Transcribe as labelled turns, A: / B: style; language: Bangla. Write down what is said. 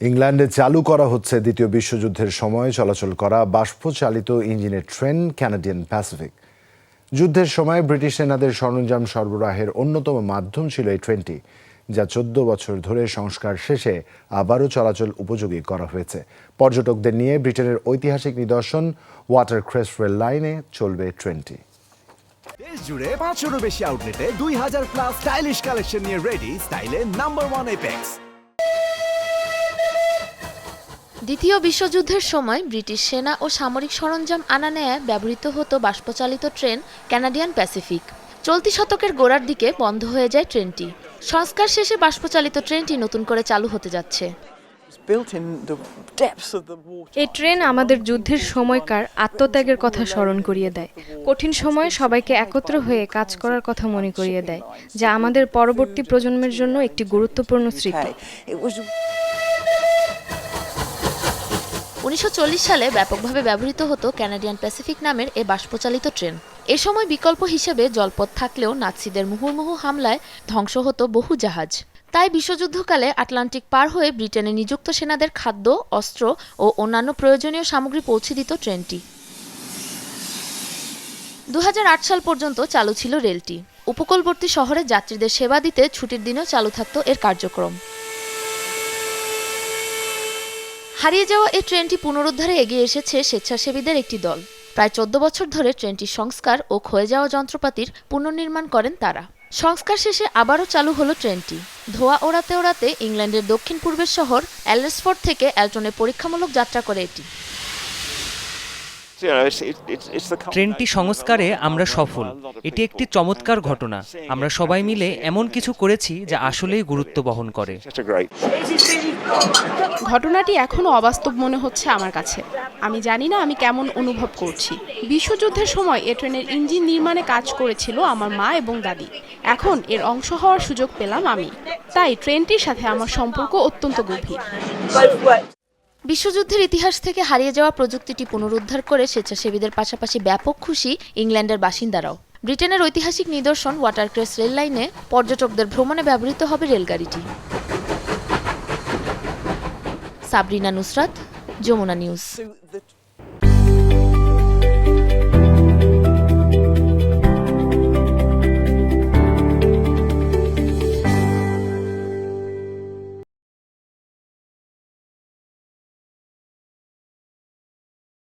A: ইংল্যান্ডে চালু করা হচ্ছে দ্বিতীয় বিশ্বযুদ্ধের সময় চলাচল করা বাষ্পচালিত ইঞ্জিনের ট্রেন ক্যানাডিয়ান প্যাসিফিক যুদ্ধের সময় ব্রিটিশ সেনাদের সরঞ্জাম সরবরাহের অন্যতম মাধ্যম ছিল এই ট্রেনটি, যা চোদ্দ বছর ধরে সংস্কার শেষে আবারও চলাচল উপযোগী করা হয়েছে। পর্যটকদের নিয়ে ব্রিটেনের ঐতিহাসিক নিদর্শন ওয়াটার ক্রেস্ট রেল লাইনে চলবে ট্রেনটি।
B: দেশ জুড়ে পাঁচশোরও বেশি আউটলেটে দুই হাজার প্লাস স্টাইলিশ কালেকশন নিয়ে রেডি স্টাইলে নাম্বার ওয়ান এপেক্স
C: দ্বিতীয় বিশ্বযুদ্ধের সময় ব্রিটিশ সেনা ও সামরিক সরঞ্জাম আনা নেয় ব্যবহৃত হতো বাষ্পচালিত ট্রেন ক্যানাডিয়ান প্যাসিফিক। চলতি শতকের গোড়ার দিকে বন্ধ হয়ে যায় ট্রেনটি। সংস্কার শেষে বাষ্পচালিত ট্রেনটি নতুন করে চালু হতে যাচ্ছে.
D: এই ট্রেন আমাদের যুদ্ধের সময়কার আত্মত্যাগের কথা স্মরণ করিয়ে দেয়। কঠিন সময়ে সবাইকে একত্র হয়ে কাজ করার কথা মনে করিয়ে দেয় যা আমাদের পরবর্তী প্রজন্মের জন্য একটি গুরুত্বপূর্ণ স্মৃতি।
C: উনিশশো চল্লিশ সালে ব্যাপকভাবে ব্যবহৃত হতো ক্যানাডিয়ান প্যাসিফিক নামের এ বাষ্পচালিত ট্রেন। এ সময় বিকল্প হিসেবে জলপথ থাকলেও নাৎসিদের মুহুর্মুহু হামলায় ধ্বংস হতো বহু জাহাজ। তাই বিশ্বযুদ্ধকালে আটলান্টিক পার হয়ে ব্রিটেনে নিযুক্ত সেনাদের খাদ্য, অস্ত্র ও অন্যান্য প্রয়োজনীয় সামগ্রী পৌঁছে দিত ট্রেনটি। দু হাজার আট সাল পর্যন্ত চালু ছিল রেলটি। উপকূলবর্তী শহরে যাত্রীদের সেবা দিতে ছুটির দিনেও চালু থাকত এর কার্যক্রম। হারিয়ে যাওয়া এই ট্রেনটি পুনরুদ্ধারে এগিয়ে এসেছে স্বেচ্ছাসেবীদের একটি দল। প্রায় চোদ্দ বছর ধরে ট্রেনটির সংস্কার ও ক্ষয়ে যাওয়া যন্ত্রপাতির পুনর্নির্মাণ করেন তারা। সংস্কার শেষে আবারও চালু হলো ট্রেনটি। ধোয়া ওড়াতে ওড়াতে ইংল্যান্ডের দক্ষিণ পূর্বের শহর অ্যালেসফোর্ড থেকে অ্যালটনে পরীক্ষামূলক যাত্রা করে এটি।
E: ট্রেনটি সংস্কারে আমরা সফল। এটি একটি চমৎকার ঘটনা। আমরা সবাই মিলে এমন কিছু করেছি যা আসলেই গুরুত্ব বহন করে।
F: ঘটনাটি এখনও অবাস্তব মনে হচ্ছে আমার কাছে। আমি জানি না আমি কেমন অনুভব করছি। বিশ্বযুদ্ধের সময় এ ট্রেনের ইঞ্জিন নির্মাণে কাজ করেছিল আমার মা এবং দাদি। এখন এর অংশ হওয়ার সুযোগ পেলাম আমি। তাই ট্রেনটির সাথে আমার সম্পর্ক অত্যন্ত গভীর।
C: বিশ্বযুদ্ধের ইতিহাস থেকে হারিয়ে যাওয়া প্রযুক্তিটি পুনরুদ্ধার করে স্বেচ্ছাসেবীদের পাশাপাশি ব্যাপক খুশি ইংল্যান্ডের বাসিন্দারাও। ব্রিটেনের ঐতিহাসিক নিদর্শন ওয়াটারক্রেস রেল লাইনে পর্যটকদের ভ্রমণে ব্যবহৃত হবে রেলগাড়িটি। সাবরিনা নুসরাত, যমুনা নিউজ।